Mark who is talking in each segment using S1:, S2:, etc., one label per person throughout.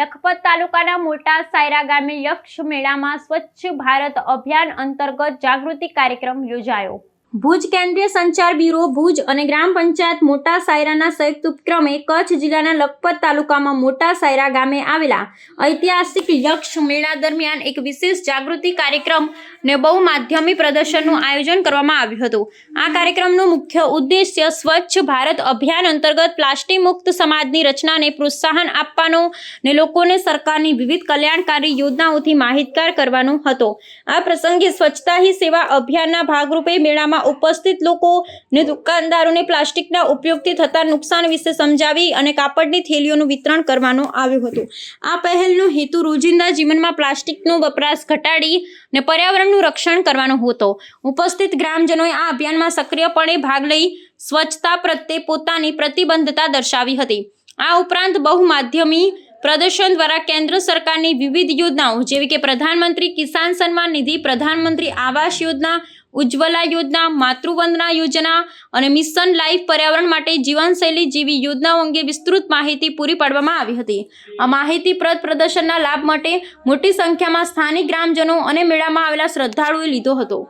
S1: લખપત તાલુકાના મોટા સાયરા ગામે યક્ષ મેળામાં સ્વચ્છ ભારત અભિયાન અંતર્ગત જાગૃતિ કાર્યક્રમ યોજાયો. ભુજ કેન્દ્રીય સંચાર બ્યુરો, ભુજ અને ગ્રામ પંચાયત મોટા સાયરાના સંયુક્ત ઉપક્રમે કચ્છ જિલ્લાના લખપત તાલુકામાં મોટા સાયરા ગામે આવેલા ઐતિહાસિક યક્ષ મેળા દરમિયાન એક વિશેષ જાગૃતિ કાર્યક્રમ ને બહુ માધ્યમી પ્રદર્શનનું આયોજન કરવામાં આવ્યું હતું. આ કાર્યક્રમનો મુખ્ય ઉદ્દેશ્ય સ્વચ્છ ભારત અભિયાન અંતર્ગત પ્લાસ્ટિક મુક્ત સમાજની રચનાને પ્રોત્સાહન આપવાનો ને લોકોને સરકારની વિવિધ કલ્યાણકારી યોજનાઓથી માહિતગાર કરવાનો હતો. આ પ્રસંગે સ્વચ્છતા હી સેવા અભિયાનના ભાગરૂપે મેળામાં ઉપસ્થિત લોકો ને દુકાનદારોને પ્લાસ્ટિકના ઉપયોગથી થતા નુકસાન વિશે સમજાવી અને કાપડની થેલીઓનું વિતરણ કરવાનો આવ્યું હતું. આ પહેલનો હેતુ રોજિંદા જીવનમાં પ્લાસ્ટિકનો વપરાશ ઘટાડી ને પર્યાવરણનું રક્ષણ કરવાનો હતો. ઉપસ્થિત ગ્રામજનોએ આ અભિયાનમાં સક્રિયપણે ભાગ લઈ સ્વચ્છતા પ્રત્યે પોતાની પ્રતિબદ્ધતા દર્શાવી હતી. આ ઉપરાંત બહુમાધ્યમી પ્રદર્શન દ્વારા કેન્દ્ર સરકારની વિવિધ યોજનાઓ, જેવી કે પ્રધાનમંત્રી કિસાન સન્માન નિધિ, પ્રધાનમંત્રી આવાસ યોજના, ઉજ્જવલા યોજના, માતૃવંદના યોજના અને મિશન લાઈફ પર્યાવરણ માટે જીવનશૈલી જેવી યોજનાઓ અંગે વિસ્તૃત માહિતી પૂરી પાડવામાં આવી હતી. આ માહિતીપ્રદ પ્રદર્શનના લાભ માટે મોટી સંખ્યામાં સ્થાનિક ગ્રામજનો અને મેળામાં આવેલા શ્રદ્ધાળુએ લીધો હતો.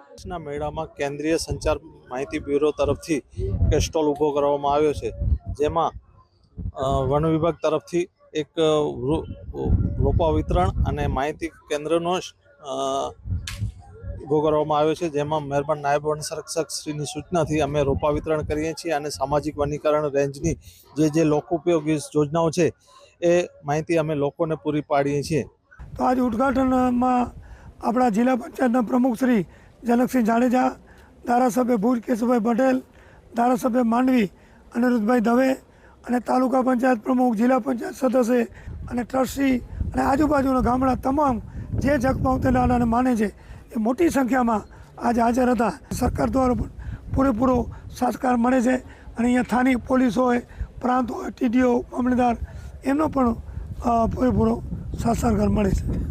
S2: મેળામાં કેન્દ્રીય સંચાર માહિતી બ્યુરો તરફથી એક સ્ટોલ ઊભો કરવામાં આવ્યો છે. જેમાં વન વિભાગ તરફથી એક રોપા વિતરણ અને માહિતી કેન્દ્રનો ઊભો કરવામાં આવ્યો છે, જેમાં મહેરબાન નાયબ વન સંરક્ષક શ્રીની સૂચનાથી અમે રોપા વિતરણ કરીએ છીએ અને સામાજિક વનીકરણ રેન્જની જે જે લોકોપયોગી યોજનાઓ છે, એ માહિતી અમે લોકોને પૂરી પાડીએ છીએ.
S3: તો આજ ઉદ્ઘાટનમાં આપણા જિલ્લા પંચાયતના પ્રમુખ શ્રી જનકસિંહ જાડેજા, ધારાસભ્ય ભુજ કેશુભાઈ પટેલ, ધારાસભ્ય માંડવી, અનિરુદ્ધભાઈ દવે અને તાલુકા પંચાયત પ્રમુખ, જિલ્લા પંચાયત સદસ્ય અને ટ્રસ્ટી અને આજુબાજુના ગામડા તમામ જે જગમાવતેલાને માને છે, એ મોટી સંખ્યામાં આજે હાજર હતા. સરકાર દ્વારા પણ પૂરેપૂરો સહકાર મળે છે અને અહીંયા સ્થાનિક પોલીસ હોય, પ્રાંત હોય, ટીડીઓ મામલેદાર એમનો પણ પૂરેપૂરો સહકાર મળે છે.